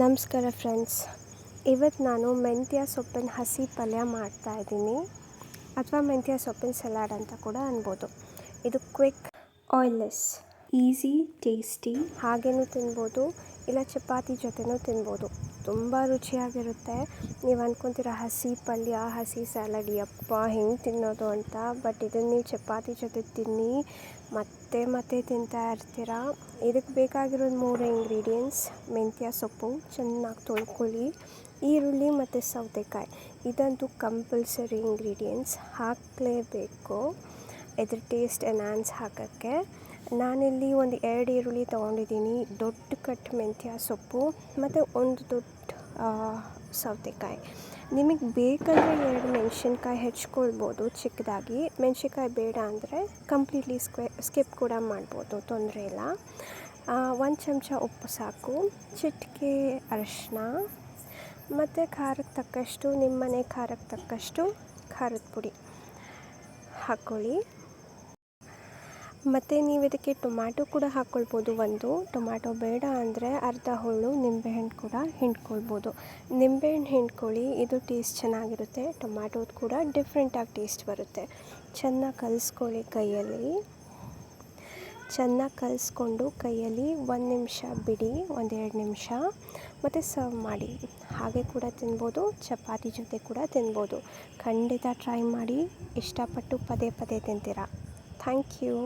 ನಮಸ್ಕಾರ ಫ್ರೆಂಡ್ಸ್. ಇವತ್ತು ನಾನು ಮೆಂತ್ಯ ಸೊಪ್ಪಿನ ಹಸಿ ಪಲ್ಯ ಮಾಡ್ತಾಯಿದ್ದೀನಿ ಅಥವಾ ಮೆಂತ್ಯ ಸೊಪ್ಪಿನ ಸಲಾಡ್ ಅಂತ ಕೂಡ ಅನ್ಬೋದು. ಇದು ಕ್ವಿಕ್ ಆಯಿಲ್ಲೆಸ್ ಈಸಿ, ಟೇಸ್ಟಿ ಹಾಗೆಯೂ ತಿನ್ಬೋದು, ಇಲ್ಲ ಚಪಾತಿ ಜೊತೆನೂ ತಿನ್ಬೋದು. ತುಂಬ ರುಚಿಯಾಗಿರುತ್ತೆ. ನೀವು ಅಂದ್ಕೊತೀರ ಹಸಿ ಪಲ್ಯ, ಹಸಿ ಸ್ಯಾಲಡ್ ಅಪ್ಪ ಹೆಂಗೆ ತಿನ್ನೋದು ಅಂತ, ಬಟ್ ಇದನ್ನು ನೀವು ಚಪಾತಿ ಜೊತೆ ತಿನ್ನಿ, ಮತ್ತೆ ಮತ್ತೆ ತಿಂತಾ ಇರ್ತೀರ. ಇದಕ್ಕೆ ಬೇಕಾಗಿರೋದು ಮೂರು ಇಂಗ್ರೀಡಿಯೆಂಟ್ಸ್ ಮೆಂತ್ಯ ಸೊಪ್ಪು, ಚೆನ್ನಾಗಿ ತೊಳ್ಕೊಳ್ಳಿ, ಈರುಳ್ಳಿ ಮತ್ತು ಸೌತೆಕಾಯಿ. ಇದಂತೂ ಕಂಪಲ್ಸರಿ ಇಂಗ್ರೀಡಿಯೆಂಟ್ಸ್ ಹಾಕಲೇಬೇಕು. ಇದ್ರ ಟೇಸ್ಟ್ ಎನ್ಹಾನ್ಸ್ ಹಾಕೋಕ್ಕೆ. ನಾನಿಲ್ಲಿ ಒಂದು ಎರಡು ಈರುಳ್ಳಿ ತೊಗೊಂಡಿದ್ದೀನಿ. ದೊಡ್ಡ ಕಟ್ ಮೆಂತ್ಯ ಸೊಪ್ಪು ಮತ್ತು ಒಂದು ದೊಡ್ಡ ಸೌತೆಕಾಯಿ. ನಿಮಗೆ ಬೇಕಂದರೆ ಎರಡು ಮೆಣಸಿನ್ಕಾಯಿ ಹೆಚ್ಕೊಳ್ಬೋದು ಚಿಕ್ಕದಾಗಿ. ಮೆಣಸಿನ್ಕಾಯಿ ಬೇಡ ಅಂದರೆ ಕಂಪ್ಲೀಟ್ಲಿ ಸ್ಕ್ವೆ ಸ್ಕಿಪ್ ಕೂಡ ಮಾಡ್ಬೋದು, ತೊಂದರೆ ಇಲ್ಲ. ಒಂದು ಚಮಚ ಉಪ್ಪು ಸಾಕು. ಚಿಟಿಕೆ, ಅರಿಶಿನ ಮತ್ತು ಖಾರಕ್ಕೆ ತಕ್ಕಷ್ಟು, ನಿಮ್ಮನೆ ಖಾರಕ್ಕೆ ತಕ್ಕಷ್ಟು ಖಾರದ ಪುಡಿ ಹಾಕ್ಕೊಳ್ಳಿ ಮತ್ತು ನೀವು ಇದಕ್ಕೆ ಟೊಮ್ಯಾಟೊ ಕೂಡ ಹಾಕ್ಕೊಳ್ಬೋದು ಒಂದು, ಟೊಮ್ಯಾಟೊ ಬೇಡ ಅಂದರೆ ಅರ್ಧ ಹೋಳು, ನಿಂಬೆಹಣ್ಣು ಕೂಡ ಹಿಂಡ್ಕೊಳ್ಬೋದು. ನಿಂಬೆಹಣ್ಣು ಹಿಂಡ್ಕೊಳ್ಳಿ, ಇದು ಟೇಸ್ಟ್ ಚೆನ್ನಾಗಿರುತ್ತೆ. ಟೊಮ್ಯಾಟೋದು ಕೂಡ ಡಿಫ್ರೆಂಟಾಗಿ ಟೇಸ್ಟ್ ಬರುತ್ತೆ. ಚೆನ್ನಾಗಿ ಕಲಿಸ್ಕೊಳ್ಳಿ ಕೈಯಲ್ಲಿ. ಚೆನ್ನಾಗಿ ಕಲಿಸ್ಕೊಂಡು ಕೈಯಲ್ಲಿ ಒಂದು ನಿಮಿಷ ಬಿಡಿ ಒಂದೆರಡು ನಿಮಿಷ. ಮತ್ತು ಸರ್ವ್ ಮಾಡಿ. ಹಾಗೆ ಕೂಡ ತಿನ್ಬೋದು, ಚಪಾತಿ ಜೊತೆ ಕೂಡ ತಿನ್ಬೋದು. ಖಂಡಿತ ಟ್ರೈ ಮಾಡಿ. ಇಷ್ಟಪಟ್ಟು ಪದೇ ಪದೇ ತಿಂತೀರಾ. Thank you